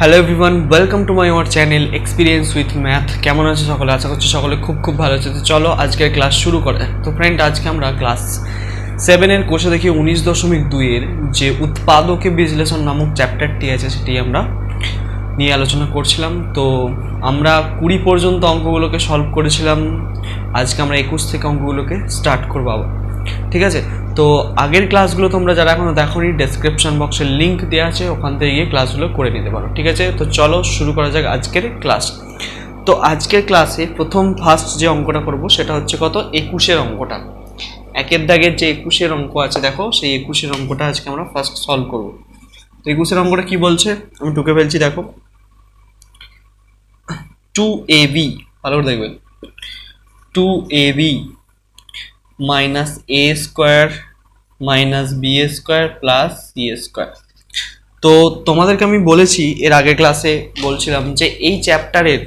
Hello everyone welcome to my our channel experience with math কেমন আছে সকলে? আশা করছি সকলে খুব খুব ভালো আছে। তো চলো আজকের ক্লাস শুরু করে তো ফ্রেন্ড আজকে আমরা ক্লাস সেভেনের কোষে দেখি উনিশ দশমিক দুইয়ের যে উৎপাদকে বিশ্লেষণ নামক চ্যাপ্টারটি আছে, সেটি আমরা নিয়ে আলোচনা করছিলাম। তো আমরা কুড়ি পর্যন্ত অঙ্কগুলোকে সলভ করেছিলাম। আজকে আমরা একুশ থেকে অঙ্কগুলোকে স্টার্ট করব আবার। ঠিক আছে? তো আগের ক্লাসগুলো তোমরা যারা এখনও দেখোনি ডেসক্রিপশন বক্সের লিঙ্ক দেওয়া আছে, ওখান থেকে গিয়ে ক্লাসগুলো করে নিতে পারো, ঠিক আছে? তো চলো শুরু করা যাক আজকের ক্লাস তো আজকের ক্লাসে প্রথম ফার্স্ট যে অঙ্কটা করব, সেটা হচ্ছে কত? একুশের অঙ্কটা। একের দাগের যে একুশের অঙ্ক আছে, দেখো, সেই একুশের অঙ্কটা আজকে আমরা ফার্স্ট সলভ করব। তো একুশের অঙ্কটা কি বলছে? আমি ঢুকে ফেলছি, দেখো। টু এ বি ভালো করে দেখবেন two A B minus A square minus B square plus C square তো তোমাদেরকে আমি বলেছি, এর আগের ক্লাসে বলছিলাম যে এই চ্যাপ্টারের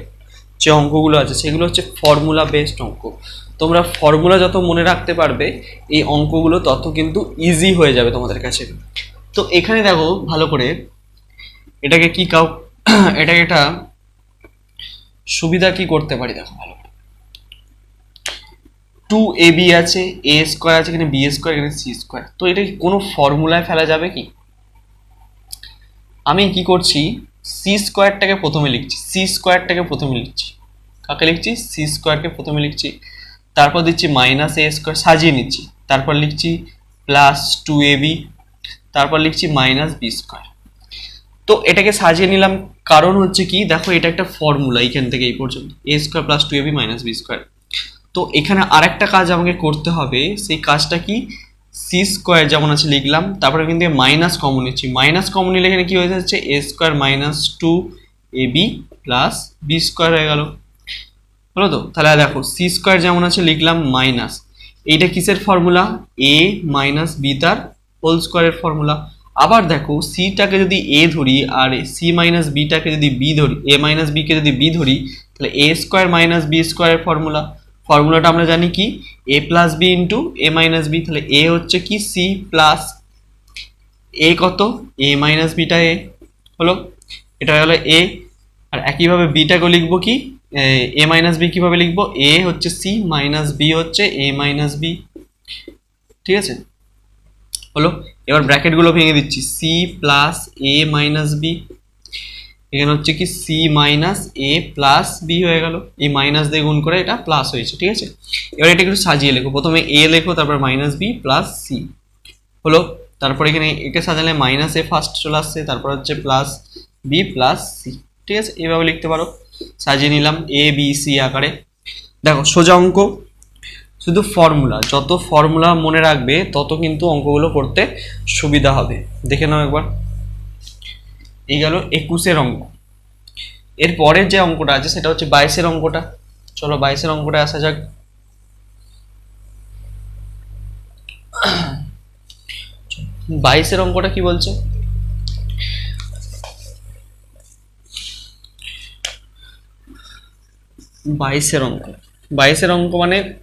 যে অঙ্কগুলো আছে, সেগুলো হচ্ছে ফর্মুলা বেসড অঙ্ক। তোমরা ফর্মুলা যত মনে রাখতে পারবে, এই অঙ্কগুলো তত কিন্তু ইজি হয়ে যাবে তোমাদের কাছে। তো এখানে দেখো, ভালো করে, এটাকে কি কাউ এটাকে একটা সুবিধা কি করতে পারি? দেখো, ভালো টু এ বি আছে এ স্কোয়ার আছে, এখানে বি স্কোয়ার এখানে সি স্কোয়ার তো এটা কি কোনো ফর্মুলায় ফেলা যাবে কি? আমি কি করছি? সি স্কোয়ারটাকে প্রথমে লিখছি সি স্কোয়ারটাকে প্রথমে লিখছি। কাকে লিখছি? সি স্কোয়ারকে প্রথমে লিখছি। তারপর দিচ্ছি মাইনাস এ স্কোয়ার সাজিয়ে নিচ্ছি। তারপর লিখছি প্লাস টু এ বি তারপর লিখছি মাইনাস বি স্কোয়ার তো এটাকে সাজিয়ে নিলাম। কারণ হচ্ছে কি? দেখো, এটা একটা ফর্মুলা এইখান থেকে এই পর্যন্ত। A square plus two A B minus B square তো এখানে আরেকটা কাজ আমাকে করতে হবে, সেই কাজটা কি? সি স্কোয়ার যেমন আছে লিখলাম, তারপরে কিন্তু মাইনাস কমন নিচ্ছি। মাইনাস কমন নিলে এখানে কি হয়ে যাচ্ছে? A square minus two A B plus B square হয়ে গেল। হলো তো? তাহলে দেখো সি স্কোয়ার যেমন আছে লিখলাম মাইনাস এইটা কিসের ফর্মুলা এ মাইনাস বি তার হোল স্কোয়ারের ফর্মুলা আবার দেখো সিটাকে যদি এ ধরি আর সি মাইনাস বিটাকে যদি বি ধরি এ মাইনাস বিকে যদি বি ধরি, তাহলে এ স্কোয়ার মাইনাস বি স্কোয়ারের ফর্মুলা ফর্মুলাটা আমরা জানি কি? A plus B into A minus B তাহলে এ হচ্ছে কি? সি প্লাস এ কত? এ মাইনাস বিটা এ হলো? এটা হলো এ আর একইভাবে বিটাকে লিখব কি? এ মাইনাস বি কীভাবে লিখব? এ হচ্ছে সি মাইনাস বি হচ্ছে এ মাইনাস বি ঠিক আছে? হলো? এবার ব্র্যাকেটগুলো ভেঙে দিচ্ছি। C plus A minus B এখানে হচ্ছে কি C minus A plus B হয়ে গেল। এই মাইনাস দিয়ে গুণ করে এটা প্লাস হয়েছে, ঠিক আছে? এবার এটা একটু সাজিয়ে লেখো। প্রথমে এ লেখো, তারপর মাইনাস বি প্লাস সি হলো? তারপর এখানে একে সাজালে মাইনাস এ ফার্স্ট চলে আসছে, তারপর হচ্ছে প্লাস বি প্লাস সি ঠিক আছে? এইভাবে লিখতে পারো। সাজিয়ে নিলাম এ বি সি আকারে। দেখো, সোজা অঙ্ক। শুধু ফর্মুলা যত ফর্মুলা মনে রাখবে, তত কিন্তু অঙ্কগুলো করতে সুবিধা হবে। দেখে নাও একবার। এই গেল একুশের অঙ্ক। এর পরের যে অঙ্কটা আছে, সেটা হচ্ছে বাইশের অঙ্কটা। চলো বাইশের অঙ্কটা আসা যাক। বাইশের অঙ্কটা কি বলছে? বাইশের অঙ্ক। বাইশের অঙ্ক মানে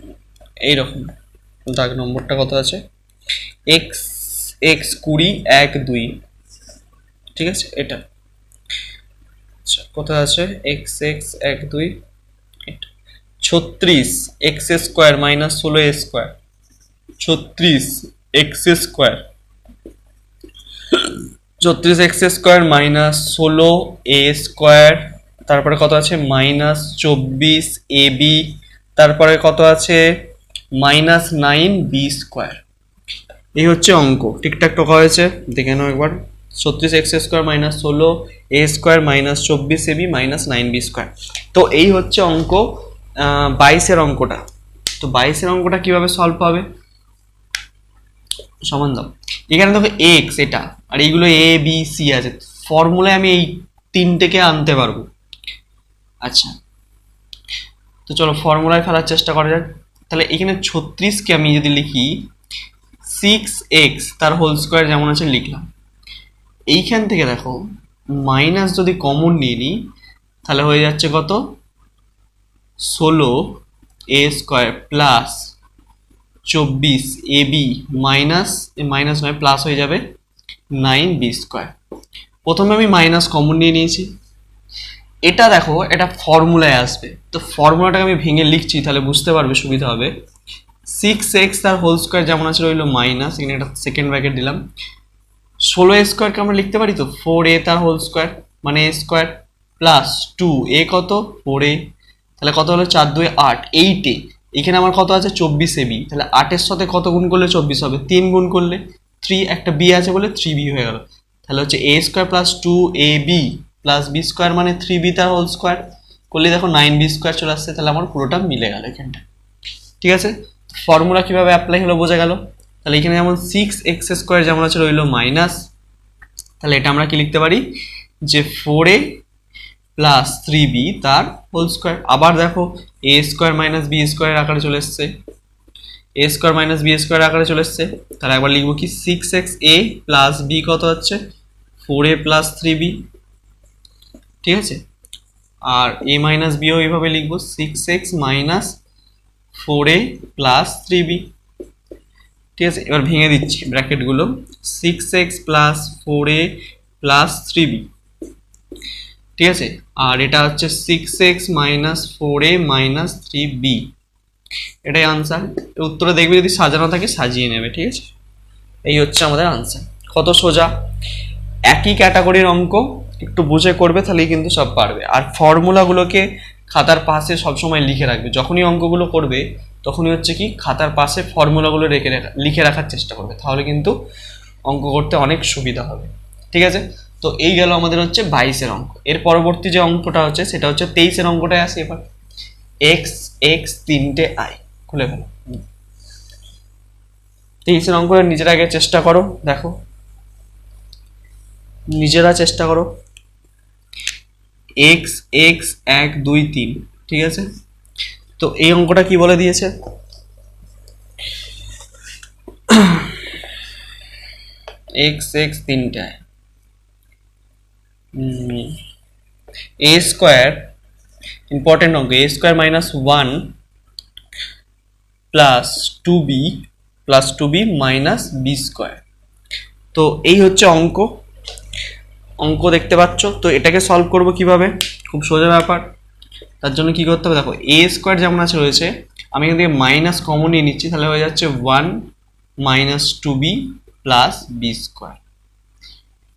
এইরকম। দাগ নম্বরটা কত আছে? এক্স এক্স কুড়ি, এক, দুই। ঠিক আছে? এটা। আচ্ছা কোথায় আছে? এক্স এক্স এক, দুই ছত্রিশ এক্স স্কোয়ার মাইনাস ষোলো স্কোয়ার ছত্রিশ এক্স স্কোয়ার ছত্রিশ এক্স স্কোয়ার মাইনাস ষোলো এ স্কোয়ার তারপরে কত আছে? মাইনাস চব্বিশ এ বি তারপরে কত আছে? মাইনাস নাইন বি স্কোয়ার এই হচ্ছে অঙ্ক। ঠিকঠাক টোকা হয়েছে। দেখে নাও একবার। ছত্রিশ এক্স স্কোয়ার মাইনাস ষোলো, এ স্কোয়ার মাইনাস চব্বিশ, A B minus nine B square. তো এই হচ্ছে অঙ্ক বাইশের অঙ্কটা। তো বাইশের অঙ্কটা কীভাবে সলভ হবে সমান দাও। এখানে দেখো এক্স এটা, আর এইগুলো এ বি সি আছে। ফর্মুলায় আমি এই তিনটেকে আনতে পারব। আচ্ছা। তো চলো ফর্মুলায় ফেলার চেষ্টা করা যাক। তাহলে এখানে ছত্রিশকে আমি যদি লিখি সিক্স এক্স তার হোল স্কোয়ার যেমন আছে লিখলাম। এইখান থেকে দেখো মাইনাস যদি কমন নিয়ে নিই, তাহলে হয়ে যাচ্ছে কত? ষোলো এ স্কোয়ার প্লাস চব্বিশ এ বি মাইনাস মাইনাস নয় প্লাস হয়ে যাবে নাইন বি স্কোয়ার প্রথমে আমি মাইনাস কমন নিয়ে নিয়েছি। এটা দেখো, এটা ফর্মুলায় আসবে। তো ফর্মুলাটাকে আমি ভেঙে লিখছি, তাহলে বুঝতে পারবে, সুবিধা হবে। সিক্স এক্স তার হোল স্কোয়ার যেমন আছে রইল মাইনাস এখানে একটা সেকেন্ড ব্র্যাকেট দিলাম। ষোলো এ স্কোয়ারকে আমরা লিখতে পারি তো? ফোর এ তার হোল স্কোয়ার মানে A square plus two A কত? ফোর এ তাহলে কত হলো? চার দুই আট এইট এ এখানে আমার কত আছে? চব্বিশ এ বি তাহলে আটের সাথে কত গুণ করলে চব্বিশ হবে? তিন গুণ করলে থ্রি একটা বি আছে বলে থ্রি বি হয়ে গেল। তাহলে হচ্ছে A square plus two A B plus B square মানে থ্রি বি তার হোল স্কোয়ার করলে দেখো নাইন বি স্কোয়ার চলে আসছে, তাহলে আমার পুরোটা মিলে গেল এখানটা। ঠিক আছে? ফর্মুলা কীভাবে অ্যাপ্লাই হলো বোঝা গেল? তাহলে এখানে যেমন সিক্স এক্স স্কোয়ার যেমন আছে রইল মাইনাস তাহলে এটা আমরা কি লিখতে পারি? যে four A plus three B তার হোল স্কোয়ার আবার দেখো A square minus B square আকারে চলে এসছে। A square minus B square আকারে চলে এসছে। তাহলে একবার লিখব কি? Six X A plus B কত হচ্ছে? Four A plus three B ঠিক আছে? আর এ মাইনাস বিও এইভাবে লিখব। Six X minus four A plus three B ঠিক আছে? এবার ভেঙে দিচ্ছি ব্র্যাকেটগুলো। Six X plus four A plus three B ঠিক আছে? আর এটা হচ্ছে six X minus four A minus three B এটাই আনসার উত্তরে দেখবে যদি সাজানো থাকে, সাজিয়ে নেবে, ঠিক আছে? এই হচ্ছে আমাদের আনসার কত সোজা? একই ক্যাটাগরির অঙ্ক, একটু বুঝে করবে তাহলেই কিন্তু সব পারবে। আর ফর্মুলাগুলোকে খাতার পাশে সবসময় লিখে রাখবে। যখনই অঙ্কগুলো করবে তখনই হচ্ছে কি খাতার পাশে ফর্মুলাগুলো রেখে রাখা লিখে রাখার চেষ্টা করবে। তাহলে কিন্তু অঙ্ক করতে অনেক সুবিধা হবে। ঠিক আছে? তো এই গেল আমাদের হচ্ছে বাইশের অঙ্ক। এর পরবর্তী যে অঙ্কটা হচ্ছে, সেটা হচ্ছে তেইশের অঙ্কটায় আসে এবার। এক্স এক্স তিনটে আই খুলে ফেলো। তেইশের অঙ্কটা নিজের আগে চেষ্টা করো, দেখো। নিজেরা চেষ্টা করো। এক্স এক্স এক, দুই, তিন। ঠিক আছে? তো এই অঙ্কটা কি বলে দিয়েছে? এক্স এক্স তিনটায় এ স্কোয়ার ইম্পর্টেন্ট অঙ্ক A square minus one plus two B plus two B minus B square তো এই হচ্ছে অঙ্ক। অঙ্ক দেখতে পাচ্ছ? তো এটাকে সলভ করব কীভাবে? খুব সোজা ব্যাপার। তার জন্য কি করতে হবে? দেখো এ স্কোয়ার যেমন আছে রয়েছে, আমি এখান থেকে মাইনাস কমন নিয়ে নিচ্ছি, তাহলে হয়ে যাচ্ছে one minus two B plus B square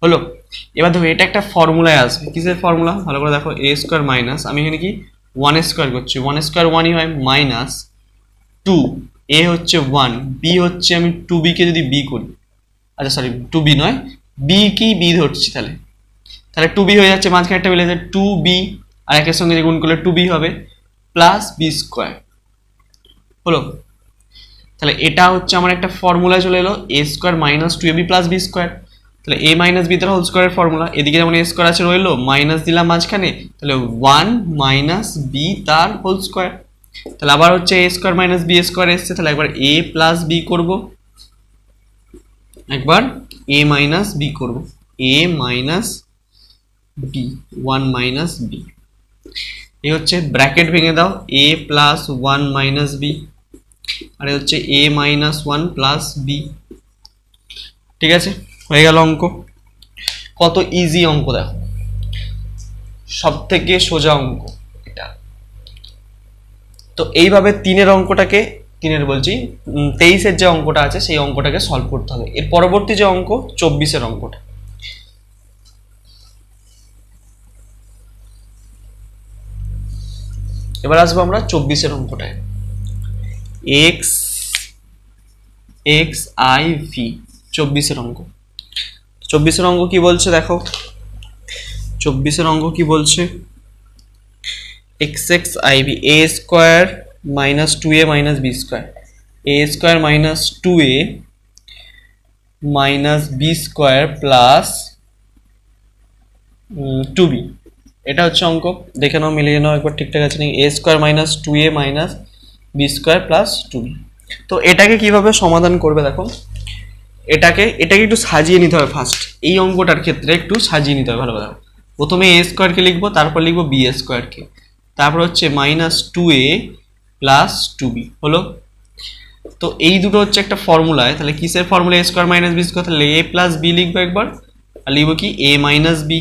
হলো? এবার দেখো, এটা একটা ফর্মুলায় আসবে। কিসের ফর্মুলা ভালো করে দেখো এ স্কোয়ার মাইনাস আমি এখানে কি? ওয়ান স্কোয়ার করছি। ওয়ান স্কোয়ার ওয়ানই হয় মাইনাস টু এ হচ্ছে ওয়ান বি হচ্ছে আমি টু বিকে যদি বি করি আচ্ছা সরি টু বি নয় বি কি বি ধরছি তাহলে? তাহলে টু বি হয়ে যাচ্ছে মাঝখানে একটা মিলে টু বি আর একের সঙ্গে যে গুণ করলে টু বি হবে প্লাস বি স্কোয়ার হলো? তাহলে এটা হচ্ছে আমার একটা ফর্মুলায় চলে এলো A square minus two A B plus B square তাহলে এ মাইনাস বি তার হোল স্কোয়ারের ফর্মুলা এদিকে যেমন এ স্কোয়ার আছে রইল মাইনাস দিলাম মাঝখানে, তাহলে ওয়ান মাইনাস বি তার হোল স্কোয়ার তাহলে আবার হচ্ছে A square minus B square এসছে, তাহলে একবার এ প্লাস বি করব। একবার এ মাইনাস বি করব। A minus B one minus B এই হচ্ছে ব্র্যাকেট ভেঙে দাও A plus one minus B R A হচ্ছে A minus one plus B ঠিক আছে? হয়ে গেল অঙ্ক। কত ইজি অঙ্ক দেখো। সব থেকে সোজা অঙ্ক এটা। তো এইভাবে তিনের অঙ্কটাকে, তিনের বলছি তেইশের যে অঙ্কটা আছে, সেই অঙ্কটাকে সলভ করতে হবে। এর পরবর্তী যে অঙ্ক, চব্বিশের অঙ্কটা। এবার আসব আমরা চব্বিশের অঙ্কটায়। এক্স এক্স আই ভি চব্বিশের অঙ্ক। চব্বিশের অঙ্ক কি বলছে দেখো? চব্বিশের অঙ্ক কি বলছে? X X I V A square minus two A minus B square A square minus two A minus B square plus two B এটা হচ্ছে অঙ্ক। দেখে নাও, মিলিয়ে নাও, একবার ঠিকঠাক আছে নাকি? A square minus two A minus B square plus two তো এটাকে কীভাবে সমাধান করবে দেখো? এটাকে এটাকে একটু সাজিয়ে নিতে হবে ফার্স্ট এই অঙ্কটার ক্ষেত্রে একটু সাজিয়ে নিতে হবে, ভালো কথা প্রথমে এ স্কোয়ারকে লিখব, তারপর লিখব বি এ স্কোয়ারকে তারপর হচ্ছে minus two A plus two B হলো? তো এই দুটো হচ্ছে একটা ফর্মুলায় তাহলে কিসের formula A square minus B square তাহলে এ প্লাস বি লিখব একবার, আর লিখব কি? এ মাইনাস বি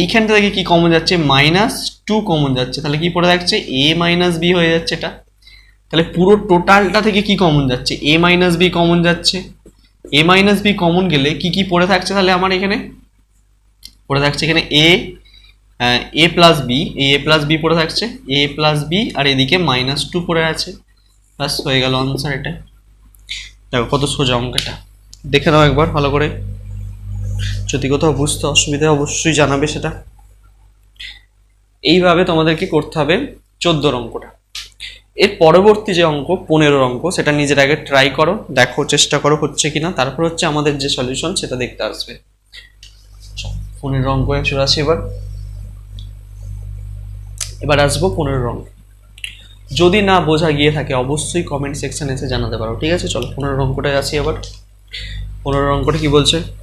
এইখানটা থেকে কি কমন যাচ্ছে? মাইনাস টু কমন যাচ্ছে। তাহলে কি পড়ে থাকছে? এ মাইনাস বি হয়ে যাচ্ছে এটা। তাহলে পুরো টোটালটা থেকে কি কমন যাচ্ছে? এ মাইনাস বি কমন যাচ্ছে। এ মাইনাস বি কমন গেলে কি কি পড়ে থাকছে তাহলে আমার এখানে? পড়ে থাকছে এখানে A A plus B A A plus B পড়ে থাকছে। এ প্লাস বি আর এদিকে মাইনাস টু পড়ে আছে। প্লাস হয়ে গেল আনসার এটা। দেখো, কত সোজা অঙ্কটা। দেখে নাও একবার, ভালো করে। যদি কোথাও বুঝতে অসুবিধা অবশ্যই জানাবে সেটা। এইভাবে তোমাদেরকে করতে হবে চোদ্দোর অঙ্কটা। এর পরবর্তী যে অঙ্ক পনেরোর অঙ্ক, সেটা নিজের আগে ট্রাই করো, দেখো, চেষ্টা করো হচ্ছে কিনা। তারপর হচ্ছে আমাদের যে সলিউশন সেটা দেখতে আসবে। পনেরো অঙ্ক চলে আসি এবার। এবার আসব পনেরো অঙ্ক। যদি না বোঝা গিয়ে থাকে, অবশ্যই কমেন্ট সেকশনে এসে জানাতে পারো। ঠিক আছে, চলো, পনেরো অঙ্কটায় আসি এবার। পনেরো অঙ্কটা কি বলছে?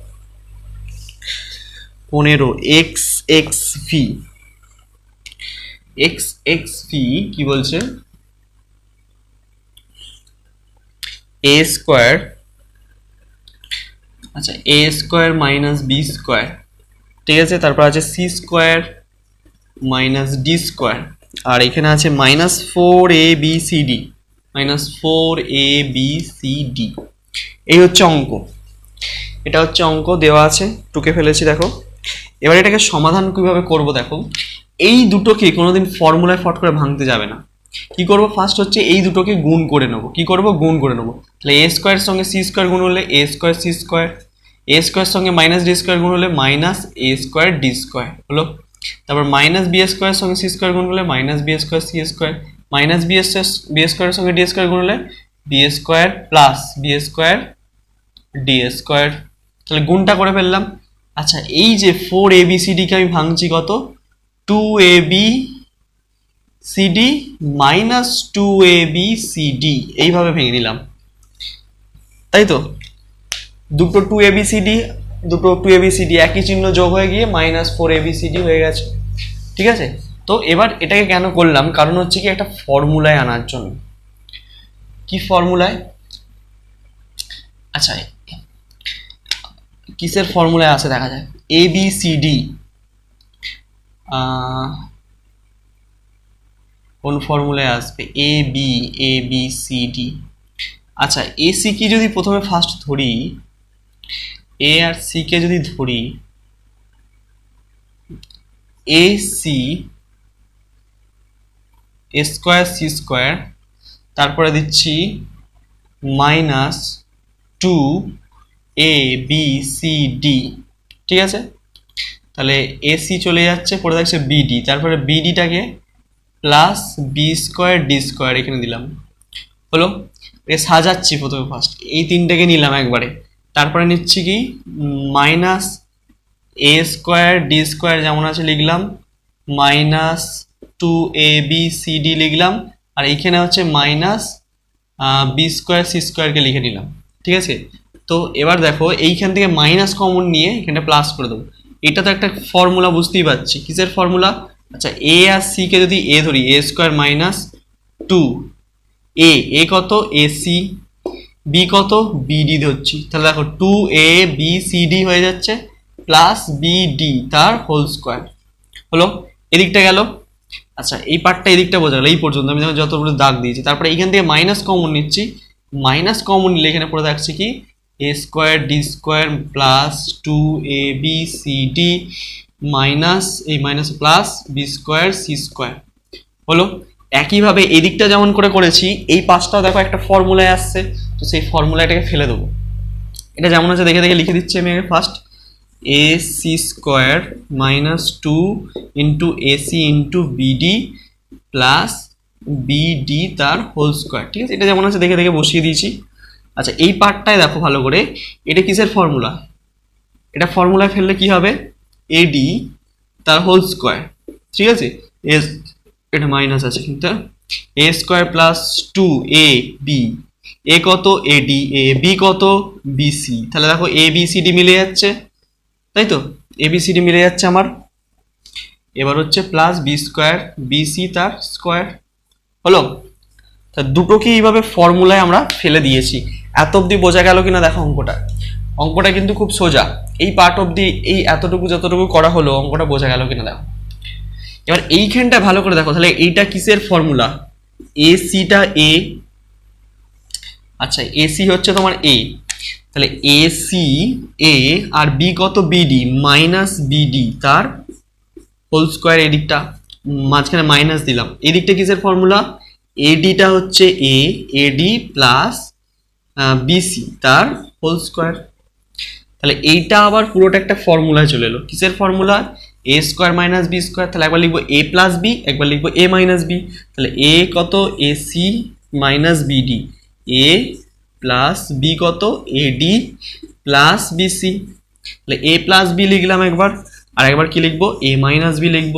পনেরো X X V X X V কি বলছে? এ স্কোয়ার আচ্ছা A square minus B square ঠিক আছে, তারপর আছে C square minus D square আর এখানে আছে minus four A B C D minus four A B C D এই হচ্ছে অঙ্ক। এটা হচ্ছে অঙ্ক, দেওয়া আছে। টুকে ফেলেছি, দেখো। এবার এটাকে সমাধান কীভাবে করব দেখো, এই দুটোকে কোনোদিন ফর্মুলায় ফট করে ভাঙতে যাবে না। কি করব? ফার্স্ট হচ্ছে এই দুটোকে গুণ করে নেব। কি করব? গুণ করে নেব। তাহলে এ স্কোয়ারের সঙ্গে সি স্কোয়ার গুণ হলে A square C square A square সঙ্গে মাইনাস ডি স্কোয়ার গুণ হলে minus A square D square হলো? তারপর মাইনাস বি স্কোয়ার সঙ্গে সি স্কোয়ার গুণ হলে minus B square C square minus B B স্কোয়ারের সঙ্গে ডি স্কোয়ার গুণ হলে B square plus B square D square তাহলে গুণটা করে ফেললাম। আচ্ছা এই যে ফোর এ বি সি ডিকে আমি ভাঙছি কত? Two A B C D minus two A B C D এইভাবে ভেঙে নিলাম। তাই তো? দুটো two A B C D দুটো two A B C D একই চিহ্ন যোগ হয়ে গিয়ে minus four A B C D হয়ে গেছে। ঠিক আছে? তো এবার এটাকে কেন করলাম? কারণ হচ্ছে কি একটা ফর্মুলায় আনার জন্য। কি ফর্মুলায় আচ্ছা কিসের ফর্মুলায় আছে দেখা যায়? এ বি সি ডি কোন ফর্মুলায় আসবে? A B A B C D আচ্ছা এ সি কি যদি প্রথমে ফার্স্ট ধরি এ আর সি কে যদি ধরি A C A square C square তারপরে দিচ্ছি minus two A B C D ঠিক আছে? তাহলে এসি চলে যাচ্ছে, পড়ে থাকছে বিডি তারপরে বিডিটাকে plus B square D square এখানে দিলাম। হলো? সাজাচ্ছি প্রথমে ফার্স্ট এই তিনটাকে নিলাম একবারে। তারপরে নিচ্ছি কি? Minus A square D square যেমন আছে লিখলাম minus two A B C D লিখলাম, আর এইখানে হচ্ছে মাইনাস বি স্কোয়ার সি স্কোয়ারকে লিখে নিলাম। ঠিক আছে? তো এবার দেখো, এইখান থেকে মাইনাস কমন নিয়ে এখানে প্লাস করে দেবো। এটা তো একটা ফর্মুলা বুঝতেই পারছি। কিসের ফর্মুলা আচ্ছা এ আর সি কে যদি এ ধরি A square minus two A A কত? এ সি বি কত? বিডি ধরছি। তাহলে দেখো two A B C D হয়ে যাচ্ছে প্লাস বিডি তার হোল স্কোয়ার হলো? এদিকটা গেল। আচ্ছা এই পার্টটা এদিকটা বোঝা গেল, এই পর্যন্ত। আমি যতগুলো দাগ দিয়েছি। তারপরে এইখান থেকে মাইনাস কমন নিচ্ছি। মাইনাস কমন নিলে এখানে পড়ে থাকছে কি? A square D square plus two A B C D minus এই minus plus B square C square হলো? একইভাবে এদিকটা যেমন করে করেছি, এই পাঁচটাও দেখো একটা ফর্মুলায় আসছে, তো সেই ফর্মুলাটাকে ফেলে দেবো। এটা যেমন আছে দেখে দেখে লিখে দিচ্ছি আমি first A C square minus two into A C into B D plus B D তার হোল স্কোয়ার ঠিক আছে? এটা যেমন আছে, দেখে দেখে বসিয়ে দিয়েছি। আচ্ছা এই পার্টটায় দেখো ভালো করে। এটা কিসের ফর্মুলা এটা ফর্মুলায় ফেললে কি হবে? এডি তার হোল স্কোয়ার ঠিক আছে? এস এটা মাইনাস আছে কিন্তু। A square plus two A B A কত? এ ডি এ বি কত? বিসি তাহলে দেখো এ বি সি ডি মিলে যাচ্ছে। তাই তো? এ বি সি ডি মিলে যাচ্ছে আমার। এবার হচ্ছে plus B square B C তার স্কোয়ার হলো? তা দুটোকে এইভাবে ফর্মুলায় আমরা ফেলে দিয়েছি। এত অবধি বোঝা গেল কিনা দেখো অঙ্কটা। অঙ্কটা কিন্তু খুব সোজা। এই পার্ট অবধি এই এতটুকু যতটুকু করা হলো, অঙ্কটা বোঝা গেল কিনা দেখো। এবার এইখানটা ভালো করে দেখো, তাহলে এইটা কিসের ফর্মুলা এ সিটা এ আচ্ছা এসি হচ্ছে তোমার এ তাহলে এ সি এ আর বি কত বিডি মাইনাস বিডি তার হোল স্কোয়ার এদিকটা মাঝখানে মাইনাস দিলাম। এদিকটা কিসের ফর্মুলা এডিটা হচ্ছে এ এডি প্লাস বিসি তার হোল স্কোয়ার তাহলে এইটা আবার পুরোটা একটা ফর্মুলায় চলে এলো। কিসের formula A square minus B square তাহলে একবার লিখব এ প্লাস বি একবার লিখব এ মাইনাস বি তাহলে এ কত? A C minus BD A plus B কত? এডি প্লাস বিসি তাহলে এ প্লাস বি লিখলাম একবার। আর একবার কি লিখব? এ মাইনাস বি লিখব।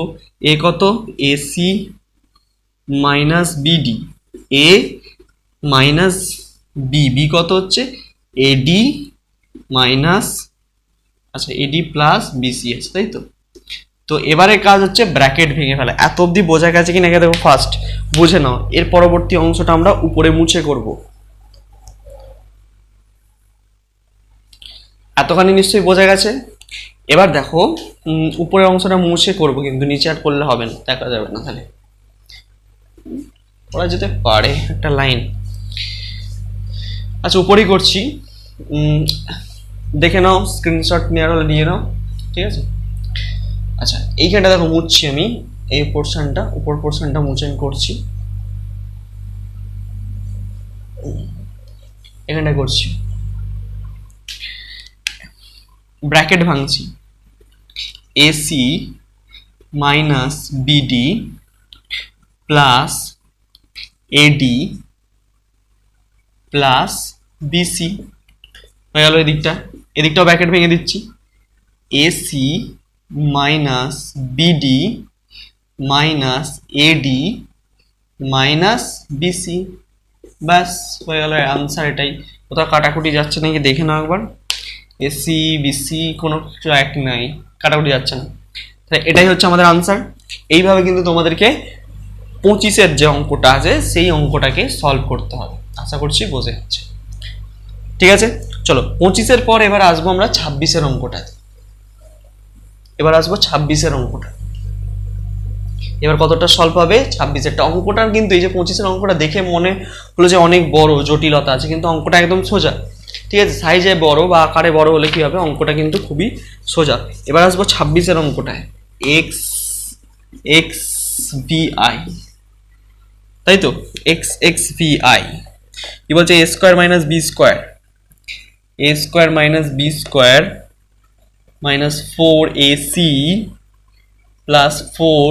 এ কত? A C minus BD A minus B B কত হচ্ছে? এডি মাইনাস আচ্ছা এডি প্লাস বিসিএস তাই তো? তো এবারে কাজ হচ্ছে ব্র্যাকেট ভেঙে ফেলা। এত অবধি বোঝা গেছে কিনা দেখো ফার্স্ট বুঝে নাও। এর পরবর্তী অংশটা আমরা উপরে মুছে করব। এতখানি নিশ্চয়ই বোঝা গেছে? এবার দেখো উপরের অংশটা মুছে করব কিন্তু নিচে আর করলে হবে না, দেখা যাবে না তাহলে। করা যেতে পারে একটা লাইন। আচ্ছা উপরেই করছি। দেখে নাও স্ক্রিনশট নেওয়ার হলে নিয়ে নাও, ঠিক আছে? আচ্ছা এইখানটা দেখো মুছছি আমি, এই পোর্শনটা উপর পোর্শনটা মুছে আমি করছি। এখানটা করছি। Bracket ভাঙছি। AC minus BD plus AD plus BC হয়ে গেল এদিকটা। এদিকটাও ব্র্যাকেট ভেঙে দিচ্ছি। AC minus BD minus AD minus BC ব্যাস, হয়ে গেল অ্যান্সার এটাই। কোথাও কাটাকুটি যাচ্ছে নাকি দেখে নাও একবার। এসি বিসি কোনো কিছু এক নাই। কাটাকুটি যাচ্ছে না। তাহলে এটাই হচ্ছে আমাদের আনসার এইভাবে কিন্তু তোমাদেরকে পঁচিশের যে অঙ্কটা আছে, সেই অঙ্কটাকে সলভ করতে হবে। আশা করছি বোঝা যাচ্ছে ঠিক আছে? চলো, পঁচিশের পর এবার আসব আমরা ছাব্বিশের অঙ্কটাতে এবার আসব ছাব্বিশের অঙ্কটা এবার কতটা সলভ হবে? ছাব্বিশেরটা। অঙ্কটার কিন্তু এই যে পঁচিশের অঙ্কটা দেখে মনে হলো যে অনেক বড়, জটিলতা আছে, কিন্তু অঙ্কটা একদম সোজা। ঠিক আছে? সাইজে বড় বা আকারে বড় হলে কি হবে? অঙ্কটা কিন্তু খুবই সোজা। এবার আসব ছাব্বিশের অঙ্কটায়। এক্স এক্স ভি আই তাই তো? এক্স এক্স ভি আই কি বলছে? A square minus B square A square minus B square minus four A C plus four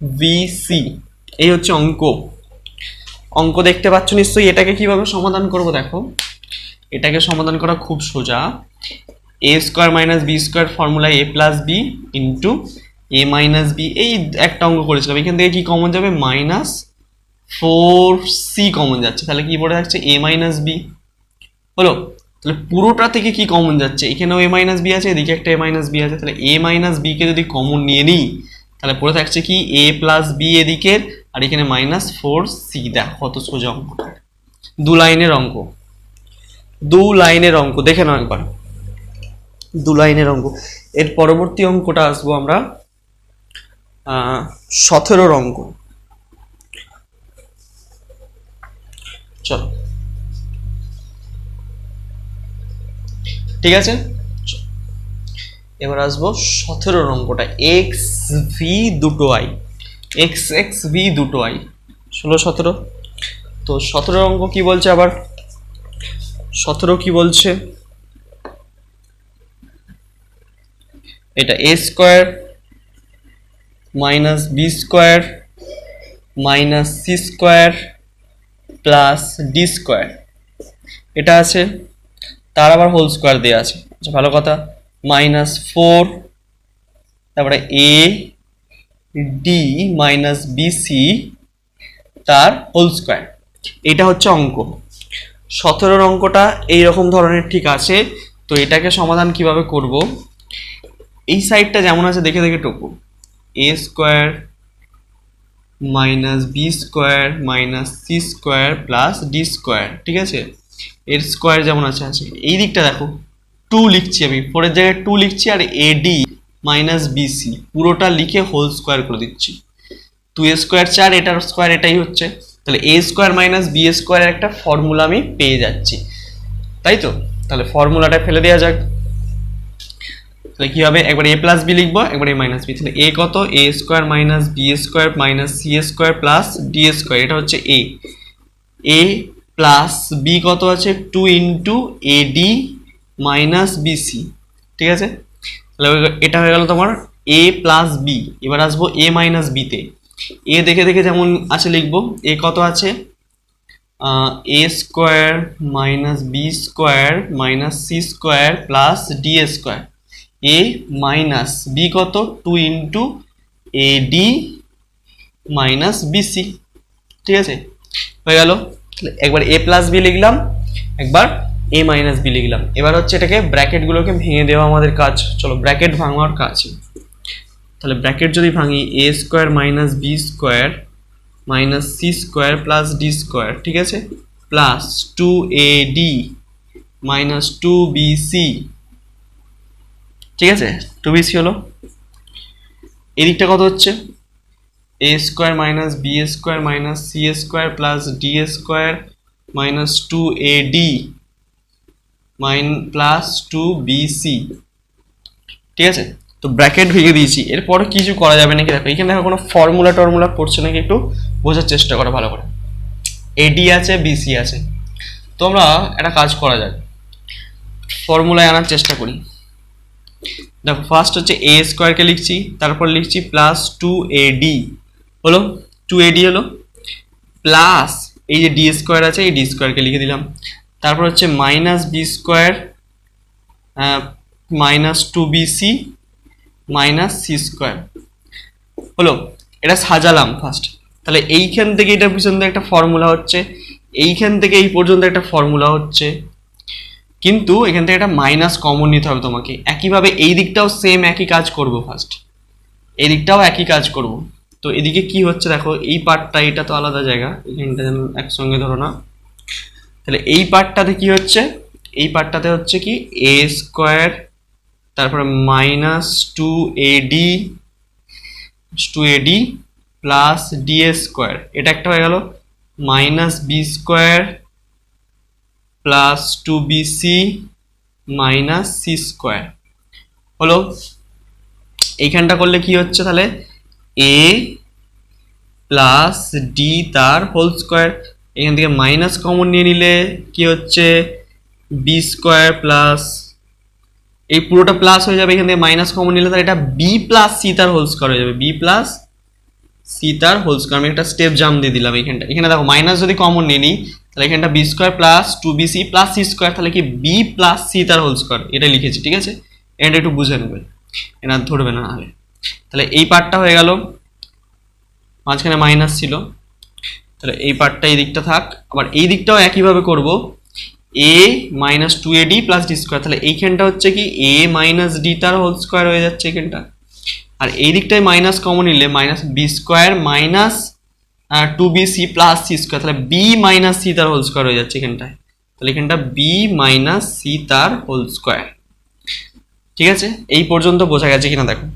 BC এই হচ্ছে অঙ্ক। অঙ্ক দেখতে পাচ্ছ নিশ্চয়ই। এটাকে কীভাবে সমাধান করব দেখো। এটাকে সমাধান করা খুব সোজা। A square minus B square formula A plus B into A minus B এই একটা অঙ্ক করেছিলাম। এখান থেকে কি কমন যাবে? মাইনাস ফোর সি কমন যাচ্ছে। তাহলে কি পড়ে থাকছে এ মাইনাস বি হলো তাহলে পুরোটা থেকে কি কমন যাচ্ছে? এখানেও এ মাইনাস বি আছে, এদিকে একটা এ মাইনাস বি আছে। তাহলে এ মাইনাস বিকে যদি কমন নিয়ে নিই, তাহলে পড়ে থাকছে কি? এ প্লাস বি এদিকের আর এখানে মাইনাস ফোর সি দেখ কত সোজা অঙ্কটা দু লাইনের অঙ্ক। দু লাইনের অঙ্ক, দেখে নাও একবার। দু লাইনের অঙ্ক। এর পরবর্তী অঙ্কটা আসব আমরা সতেরোর অঙ্ক। চলো। ঠিক আছে? এবার আসব সতেরোর অঙ্কটা এক্স ভি দুটো আই। এক্স এক্স ভি দুটো আই। ষোলো, সতেরো। তো সতেরো অঙ্ক কি বলছে আবার? সতেরো কি বলছে? এটা A square minus B square minus C square plus D square এটা আছে, তার আবার হোল স্কোয়ার দেওয়া আছে। আচ্ছা ভালো কথা। মাইনাস ফোর তারপরে এ ডি মাইনাস বিসি তার হোল স্কোয়ার এটা হচ্ছে অঙ্ক। সতেরোর অঙ্কটা এইরকম ধরনের ঠিক আছে। তো এটাকে সমাধান কীভাবে করব? এই সাইডটা যেমন আছে, দেখে দেখে টপু A square minus B square minus C square plus D square, ঠিক আছে? এর স্কোয়ার যেমন আছে আছে। এই দিকটা দেখো, টু লিখছি আমি। ফোরের জায়গায় টু লিখছি আর এডি মাইনাস বিসি পুরোটা লিখে হোল স্কোয়ার করে দিচ্ছি। টু এ স্কোয়ার চার, এটার স্কোয়ার এটাই হচ্ছে। তাহলে এ স্কোয়ার মাইনাস বি স্কোয়ারের একটা ফর্মুলা আমি পেয়ে যাচ্ছি। তাই তো? তাহলে ফর্মুলাটা ফেলে দেওয়া যাক। তাহলে কি হবে একবার এ প্লাস বি লিখব, একবার এ মাইনাস বি তাহলে এ কত? A square minus B square minus C square plus D square এটা হচ্ছে এ এ প্লাস বি কত আছে? Two into A D minus BC ঠিক আছে? তাহলে এটা হয়ে গেল তোমার এ প্লাস বি এবার আসব এ মাইনাস বিতে এ দেখে দেখে যেমন আছে লিখব এ কত আছে? A square minus B square minus C square plus D square A minus B কত? Two into A D minus BC ঠিক আছে? হয়ে গেল। একবার এ প্লাস বি লিখলাম, একবার এ মাইনাস বি লিখলাম। এবার হচ্ছে এটাকে ব্র্যাকেটগুলোকে ভেঙে দেওয়া আমাদের কাজ। চলো ব্র্যাকেট ভাঙার কাজ। তাহলে ব্র্যাকেট যদি ভাঙি A square minus B square minus C square plus D square ঠিক আছে? Plus two A D minus two B C ঠিক আছে? টু বি সি হলো। এদিকটা কত হচ্ছে? A square minus B square minus C square plus D square minus two A D minus plus two B C ঠিক আছে? তো bracket ভেঙে দিয়েছি। এরপরে কিছু করা যাবে নাকি দেখো, এখানে দেখো কোনো ফর্মুলা টর্মুলা পড়ছে নাকি একটু বোঝার চেষ্টা করো ভালো করে। এডি আছে বিসি আছে। তো আমরা একটা কাজ করা যাক। ফর্মুলায় আনার চেষ্টা করি। দেখো ফার্স্ট হচ্ছে এ স্কোয়ারকে লিখছি, তারপর লিখছি প্লাস টু এডি হলো? টু এডি হলো? প্লাস এই যে ডি স্কোয়ার আছে, এই ডি স্কোয়ারকে লিখে দিলাম। তারপর হচ্ছে minus B square minus two BC minus C square হলো? এটা সাজালাম ফার্স্ট তাহলে এইখান থেকে এটা থেকে একটা ফর্মুলা হচ্ছে, এইখান থেকে এই পর্যন্ত একটা ফর্মুলা হচ্ছে। কিন্তু এখান থেকে একটা মাইনাস কমন নিতে হবে তোমাকে। একইভাবে এই দিকটাও সেম একই কাজ করব ফার্স্ট এই দিকটাও একই কাজ করব। তো এদিকে কি হচ্ছে দেখো, এই পার্টটা এটা তো আলাদা জায়গা। এখানটা যেন একসঙ্গে ধরো না। তাহলে এই পার্টটাতে কি হচ্ছে? এই পার্টটাতে হচ্ছে কি এ স্কোয়ার তারপরে minus two AD two AD plus D A square এটা একটা হয়ে গেল। Minus B square plus two BC minus C square হলো, এইখানটা করলে কি হচ্ছে তাহলে? এ প্লাস ডি তার হোল স্কোয়ার এখান থেকে মাইনাস কমন নিয়ে নিলে কি হচ্ছে? বি স্কোয়ার প্লাস এই পুরোটা প্লাস হয়ে যাবে এখান থেকে মাইনাস কমন নিলে তাহলে এটা বি প্লাস সি তার হোল স্কোয়ার হয়ে যাবে। বি প্লাস সি তার হোল স্কোয়ার আমি একটা স্টেপ জাম দিয়ে দিলাম এখানটা এখানে দেখো মাইনাস যদি কমন নিয়ে নিই তাহলে এখানটা B square plus two B C plus C square তাহলে কি বি প্লাস সি তার হোল স্কোয়ার এটা লিখেছি, ঠিক আছে? এটা একটু বুঝে নেবে এটা ধরবে না নাহলে। তাহলে এই পার্টটা হয়ে গেল, মাঝখানে মাইনাস ছিল। তাহলে এই পার্টটা এই দিকটা থাক, আবার এই দিকটাও একইভাবে করব। A minus two A D plus D square তাহলে এইখানটা হচ্ছে কি এ মাইনাস ডি তার হোল স্কোয়ার হয়ে যাচ্ছে এখানটা। আর এই দিকটায় মাইনাস কমন নিলে minus B square minus two B C plus C square তাহলে বি মাইনাস সি তার হোল স্কোয়ার হয়ে যাচ্ছে এখানটায়। তাহলে এখানটা বি মাইনাস সি তার হোল স্কোয়ার ঠিক আছে? এই পর্যন্ত বোঝা গেছে কিনা দেখো।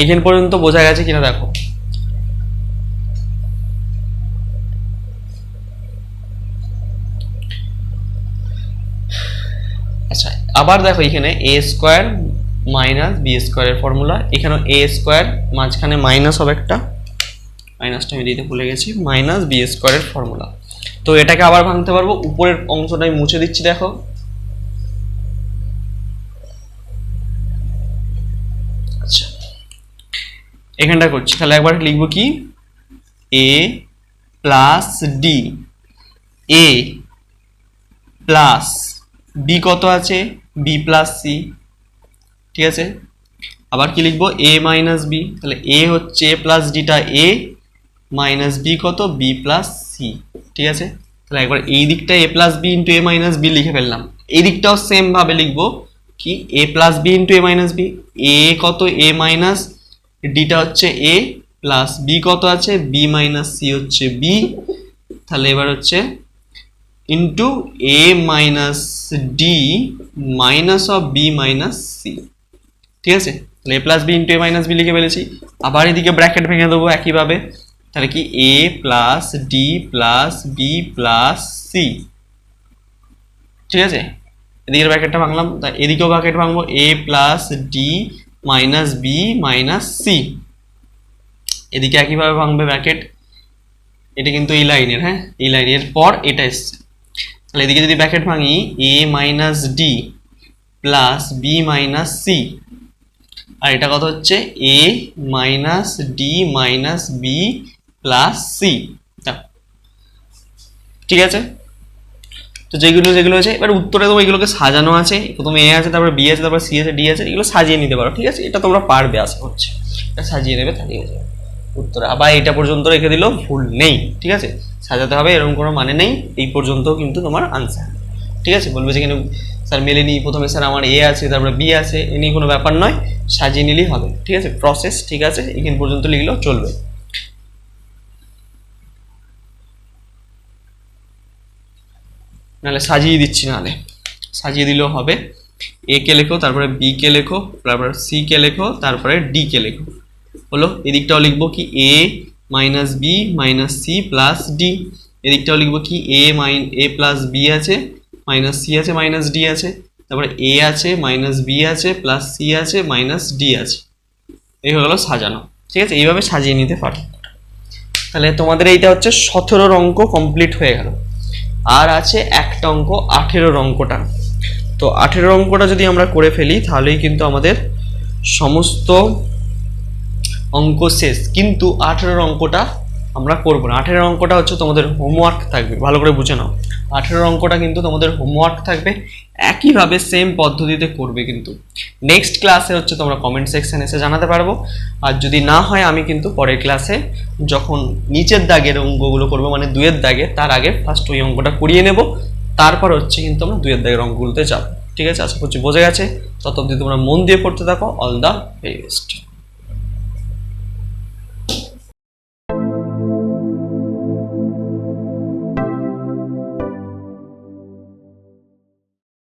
এইখান পর্যন্ত বোঝা গেছে কিনা দেখো। আচ্ছা আবার দেখো এখানে এ স্কোয়ার মাইনাস বি স্কোয়ারের ফর্মুলা এখানে এ স্কোয়ার মাঝখানে মাইনাস হবে একটা। মাইনাসটা আমি দিতে ভুলে গেছি মাইনাস বি স্কোয়ারের ফর্মুলা তো এটাকে আবার ভাঙতে পারব, উপরের অংশটা আমি মুছে দিচ্ছি, দেখো। আচ্ছা। এখানটা করছি, তাহলে একবার লিখব কি? A plus D A plus B কত আছে? বি প্লাস সি ঠিক আছে? আবার কি লিখব? এ মাইনাস বি তাহলে এ হচ্ছে এ প্লাস ডিটা এ মাইনাস বি কত? বি প্লাস সি ঠিক আছে? তাহলে একবার এই দিকটা A plus B into A minus B লিখে ফেললাম। এই দিকটাও সেম ভাবে লিখব কি? A plus B into A minus B A কত? এ মাইনাস ডিটা হচ্ছে এ প্লাস বি কত আছে? বি মাইনাস সি হচ্ছে বি তাহলে এবার হচ্ছে into A minus D minus of B minus C ঠিক আছে? তাহলে A plus B into A minus B লিখে ফেলেছি। আবার এদিকে ব্র্যাকেট ভেঙে দেবো একইভাবে। তাহলে কি A plus D plus B plus C ঠিক আছে? এদিকের ব্র্যাকেটটা ভাঙলাম, তা এদিকেও ব্র্যাকেট ভাঙবো A plus D minus B minus C এদিকে একইভাবে ভাঙবে ব্র্যাকেট এটা কিন্তু এই লাইনের হ্যাঁ? এই লাইনের পর এটা এসছে। তাহলে এদিকে যদি ব্র্যাকেট ভাঙি A minus D plus B minus C আর এটা কত হচ্ছে? A minus D minus B plus C ঠিক আছে? তো যেগুলো যেগুলো আছে, এবার উত্তরে তোমার এগুলোকে সাজানো আছে। প্রথমে এ আছে, তারপর বি আছে, তারপর সি আছে ডি আছে, এগুলো সাজিয়ে নিতে পারো, ঠিক আছে? এটা তোমরা পারবে, আশা করছি। এটা সাজিয়ে নেবে তাহলে উত্তরে, আবার এটা পর্যন্ত রেখে দিলেও ভুল নেই, ঠিক আছে? সাজাতে হবে, এরকম কোনো মানে নেই, এই পর্যন্ত কিন্তু তোমার আনসার ঠিক আছে? বলবে যে কেন স্যার মেলেনি, প্রথমে স্যার আমার এ আছে, তারপরে বি আছে, এ নিয়ে কোনো ব্যাপার নয়, সাজিয়ে নিলেই হবে, ঠিক আছে? প্রসেস ঠিক আছে? এখান পর্যন্ত লিখলেও চলবে। নাহলে সাজিয়ে দিচ্ছি নাহলে। সাজিয়ে দিলেও হবে। এ কে লেখো, তারপরে বি কে লেখো, তারপরে সি কে লেখো, তারপরে ডি কে লেখো। হলো? এদিকটাও লিখব কি A minus B minus C plus D এদিকটাও লিখব কি A minus A plus B আছে মাইনাস সি আছে মাইনাস ডি আছে। তারপরে এ আছে মাইনাস বি আছে প্লাস সি আছে মাইনাস ডি আছে। এই গেলো সাজানো। ঠিক আছে? এইভাবে সাজিয়ে নিতে পারো। তাহলে তোমাদের এইটা হচ্ছে সতেরোর অঙ্ক কমপ্লিট হয়ে গেল। আর আছে একটা অঙ্ক আঠেরো অঙ্কটা। তো আঠেরো অঙ্কটা যদি আমরা করে ফেলি, তাহলেই কিন্তু আমাদের সমস্ত অঙ্ক শেষ। কিন্তু আঠেরো অঙ্কটা আমরা করব না। আঠেরো অঙ্কটা হচ্ছে তোমাদের হোমওয়ার্ক থাকবে। ভালো করে বুঝে নাও। আঠেরো অঙ্কটা কিন্তু তোমাদের হোমওয়ার্ক থাকবে। একইভাবে সেম পদ্ধতিতে করবে কিন্তু। নেক্সট ক্লাসে হচ্ছে তোমরা কমেন্ট সেকশন এসে জানাতে পারব। আর যদি না হয়, আমি কিন্তু পরের ক্লাসে যখন নিচের দাগের অঙ্কগুলো করব মানে দুয়ের দাগে, তার আগে ফার্স্ট ওই অঙ্কটা করিয়ে নেব। তারপর হচ্ছে কিন্তু আমরা দুয়ের দাগের অঙ্কগুলোতে যাব। ঠিক আছে? আশা করছি বোঝা গেছে। তত অব্দি তোমরা মন দিয়ে পড়তে থাকো। All the best